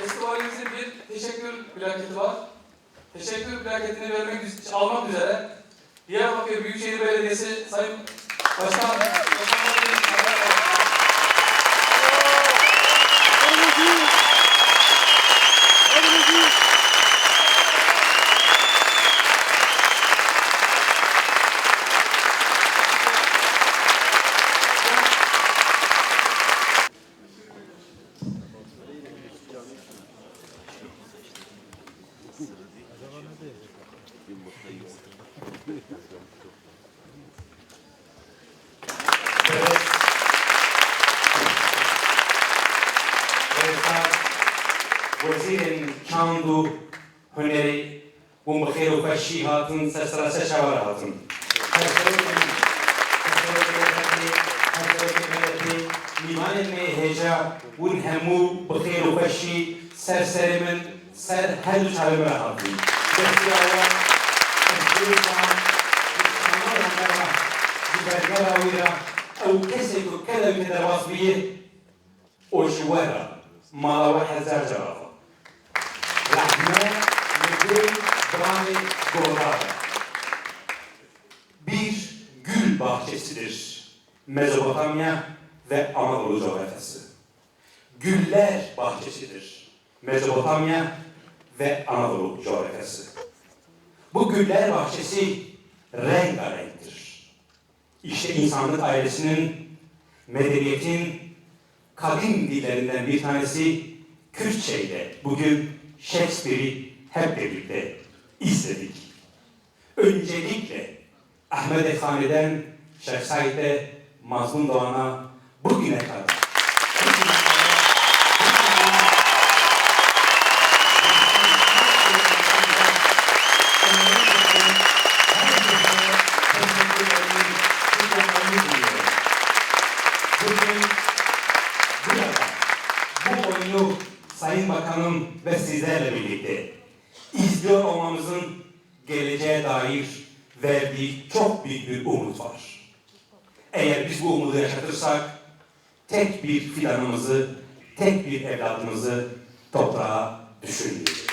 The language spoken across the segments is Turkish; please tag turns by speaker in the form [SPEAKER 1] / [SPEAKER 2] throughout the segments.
[SPEAKER 1] Festivalimizin bir teşekkür plaketi var. Teşekkür plaketini vermek almak üzere Diyarbakır Büyükşehir Belediyesi Sayın Başkan,
[SPEAKER 2] Başkan شاندو هنري ومخيرو فشي هاتون سسرا سشاور هاتون ميمان مي هجا ون همو بخير وفشي سر سر من سر هل شعر من بركارا ويرا. أو كسك كلمة دواس بيه أو شوارا ما لوحة زرجرات Rahme Müdür Brani Gorlar. Bir gül bahçesidir Mezopotamya ve Anadolu coğrafyası. Güller bahçesidir Mezopotamya ve Anadolu coğrafyası. Bu güller bahçesi rengarenktir. İşte insanlık ailesinin, medeniyetin kadim dillerinden bir tanesi Kürtçe ile bugün Shakespeare'i hep birlikte izledik. Öncelikle Ahmet Efhandi'den Şeyh Said'e Mazlum Doğan'a bugüne kadar geleceğe dair verdiği çok büyük bir umut var. Eğer biz bu umudu yaşatırsak tek bir fidanımızı, tek bir evladımızı toprağa düşürmeyeceğiz.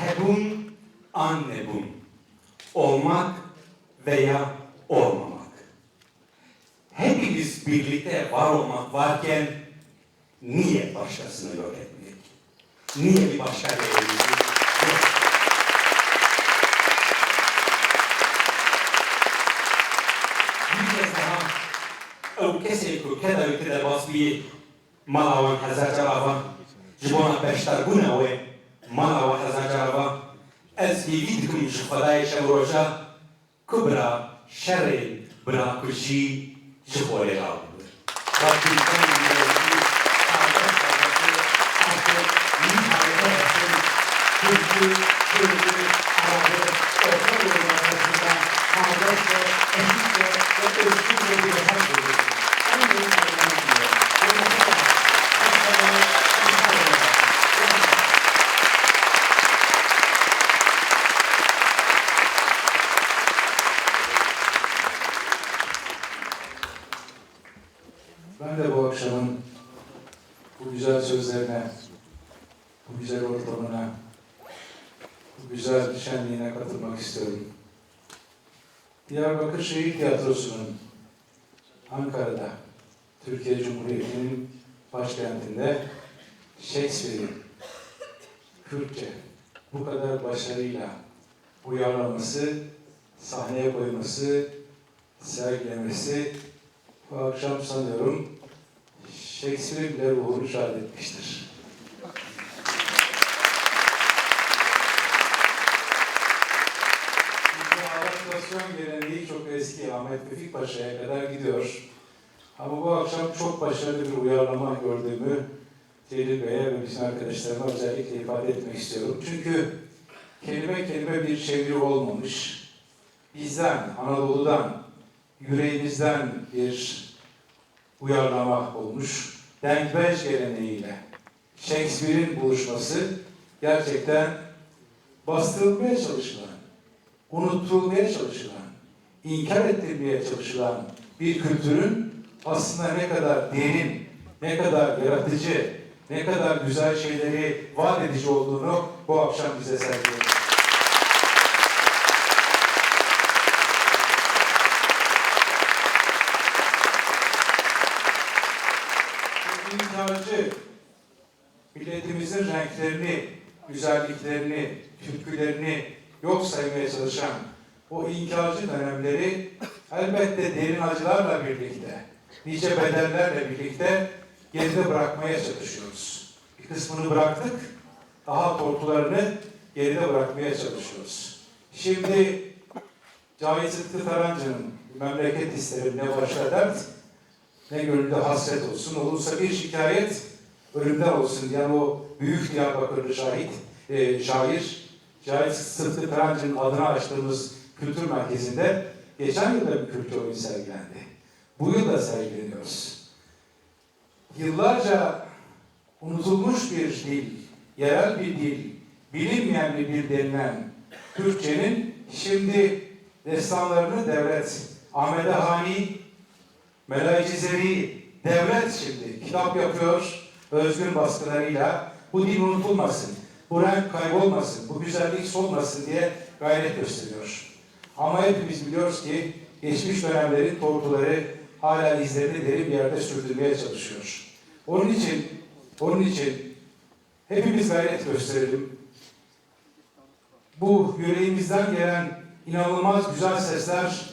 [SPEAKER 2] Hebun annebun. Olmak veya olmamak. Hepimiz birlikte var olmak varken niye başkasını yok etmek? niye bir başarı elde Bir kez daha ökesek ökede ökede basbiyi mala ve hazar cevaba jibona beştar bu ne ve mala ve hazar cevaba ez hivi dikim jifadayı şevroşa kubra şerri bırakışı jiboya
[SPEAKER 3] alınır. Rabbim sen Thank you. Güzel şenliğine katılmak istiyorum. Diyarbakır Şehir Tiyatrosu'nun Ankara'da, Türkiye Cumhuriyeti'nin başkentinde Shakespeare'in Kürtçe bu kadar başarıyla uyarlaması, sahneye koyması, sergilemesi bu akşam sanıyorum Shakespeare bile ruhunu şad etmiştir. Şimdi adaptasyon geleneği çok eski Ahmet Vefik Paşa'ya kadar gidiyor. Ama bu akşam çok başarılı bir uyarlama gördüğümü Celil Bey'e ve bütün arkadaşlarıma özellikle ifade etmek istiyorum. Çünkü kelime kelime bir çeviri olmamış. Bizden, Anadolu'dan, yüreğimizden bir uyarlama olmuş. Denkbeş geleneğiyle Shakespeare'in buluşması gerçekten bastırılmaya çalışılan, unutulmaya çalışılan, inkar ettirilmeye çalışılan bir kültürün aslında ne kadar derin, ne kadar yaratıcı, ne kadar güzel şeyleri vaat edici olduğunu bu akşam bize sergiliyor. Bu inkarcı, milletimizin renklerini, güzelliklerini, türkülerini yok saymaya çalışan o inkarcı dönemleri elbette derin acılarla birlikte, nice bedellerle birlikte geride bırakmaya çalışıyoruz. Bir kısmını bıraktık, daha tortularını geride bırakmaya çalışıyoruz. Şimdi Cahit Sıtkı Tarancı'nın memleket isterim ne başka dert, ne gönülde hasret olsun. Olursa bir şikayet ölümden olsun diyen o büyük Diyarbakırlı şahit, e, şair Cahit Sıtkı Tarancı'nın adına açtığımız kültür merkezinde geçen yılda bir kültür oyunu sergilendi. Bu yıl da sergileniyoruz. Yıllarca unutulmuş bir dil, yerel bir dil, bilinmeyen bir dil denilen Türkçenin şimdi destanlarını devlet, Ahmet Hani, Melay devlet şimdi kitap yapıyor, özgün baskılarıyla. Bu dil unutulmasın, bu renk kaybolmasın, bu güzellik solmasın diye gayret gösteriyor. Ama hepimiz biliyoruz ki geçmiş dönemlerin tortuları hala izlerini derin bir yerde sürdürmeye çalışıyor. Onun için, onun için hepimiz gayret gösterelim. Bu yüreğimizden gelen inanılmaz güzel sesler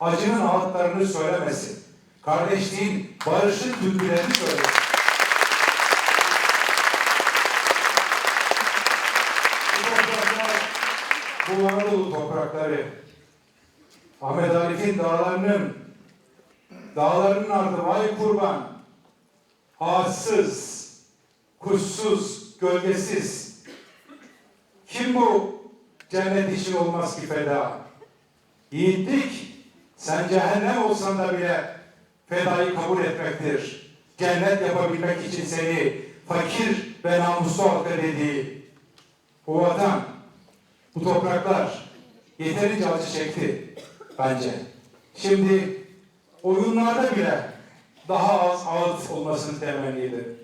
[SPEAKER 3] acının ağıtlarını söylemesin. Kardeşliğin, barışın türkülerini söylesin. Bu topraklar, bu Anadolu toprakları, Ahmet Arif'in dağlarının, dağlarının ardı vay kurban, ağaçsız, kuşsuz, gölgesiz. Kim bu cennet için olmaz ki feda? Yiğitlik, sen cehennem olsan da bile fedayı kabul etmektir. Cennet yapabilmek için seni fakir ve namuslu halka dediği bu vatan, bu topraklar yeterince acı çekti bence. Şimdi oyunlarda bile daha az ağıt olmasını temenni ederim.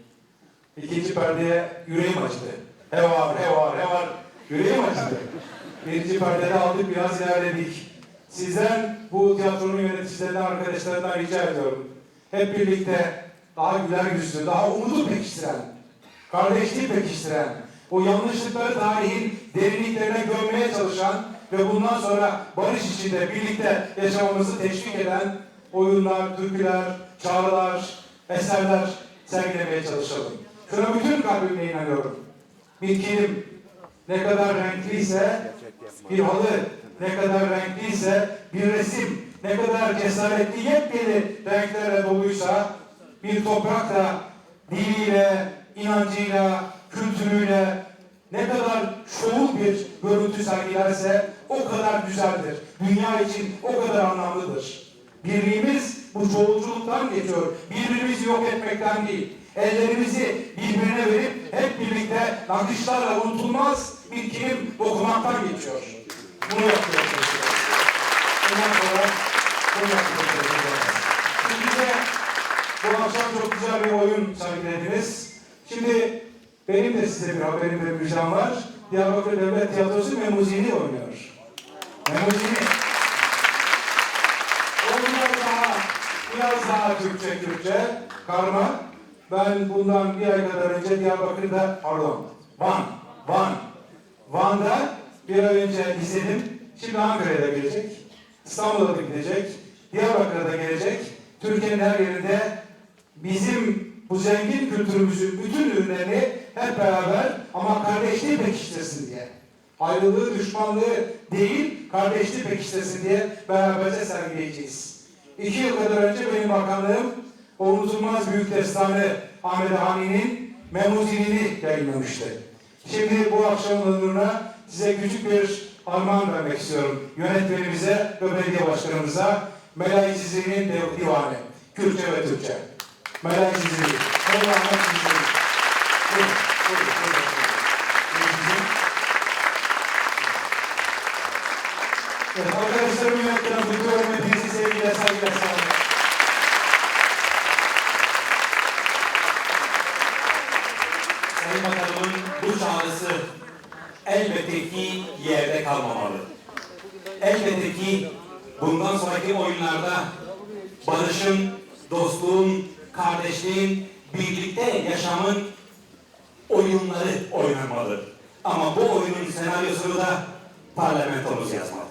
[SPEAKER 3] İkinci perdeye yüreğim acıdı. Hevar, hevar, hevar. Yüreğim acıdı. Birinci perdede aldık biraz ilerledik. Sizden bu tiyatronun yöneticilerinden, arkadaşlarından rica ediyorum. Hep birlikte daha güler yüzlü, daha umudu pekiştiren, kardeşliği pekiştiren, o yanlışlıkları tarihin derinliklerine gömmeye çalışan ve bundan sonra barış içinde birlikte yaşamamızı teşvik eden oyunlar, türküler, çağrılar, eserler sergilemeye çalışalım. Şuna bütün kalbimle inanıyorum. Bir kilim ne kadar renkliyse bir halı ne kadar renkliyse bir resim ne kadar cesaretli yepyeni renklerle doluysa bir toprak da diliyle, inancıyla, kültürüyle ne kadar şovul bir görüntü sergilerse o kadar güzeldir. Dünya için o kadar anlamlıdır. Birliğimiz bu çoğulculuktan geçiyor. Birbirimizi yok etmekten değil. Ellerimizi birbirine verip hep birlikte nakışlarla unutulmaz bir kilim dokumaktan geçiyor. Bunu yapmaya çalışıyoruz. Bundan sonra bunu çalışacağız. Şimdi bize bu akşam çok güzel bir oyun sergilediniz. Şimdi benim de size bir haberim ve müjdem var. Diyarbakır Devlet Tiyatrosu Memuzini oynuyor. Memuzini. Onlar daha, biraz daha Türkçe Türkçe, karma. Ben bundan bir ay kadar önce Diyarbakır'da, pardon, Van, Van, Van'da bir ay önce izledim. Şimdi Ankara'ya da gelecek, İstanbul'a da gidecek, Diyarbakır'a da gelecek. Türkiye'nin her yerinde bizim bu zengin kültürümüzün bütün ürünlerini hep beraber ama kardeşliği pekiştirsin diye. Ayrılığı, düşmanlığı değil, kardeşliği pekiştirsin diye beraberce sergileyeceğiz. İki yıl kadar önce benim bakanlığım o unutulmaz büyük destanı Ahmet Hani'nin Memuzini'ni yayınlamıştı. Şimdi bu akşamın onuruna size küçük bir armağan vermek istiyorum. Yönetmenimize ve belediye başkanımıza Melay Cizri'nin divanı. Kürtçe ve Türkçe. Melay. Mevla Ahmet Cizri. Evet,
[SPEAKER 2] arkadaşlarım yönetmen Duygu Öğretmenizi sevgiyle saygıyla sağlık. Bu çağrısı elbette yerde kalmamalı. Elbette bundan sonraki oyunlarda barışın, dostluğun, kardeşliğin, birlikte yaşamın oyunları oynamalı. Ama bu oyunun senaryosunu da parlamentomuz yazmalı.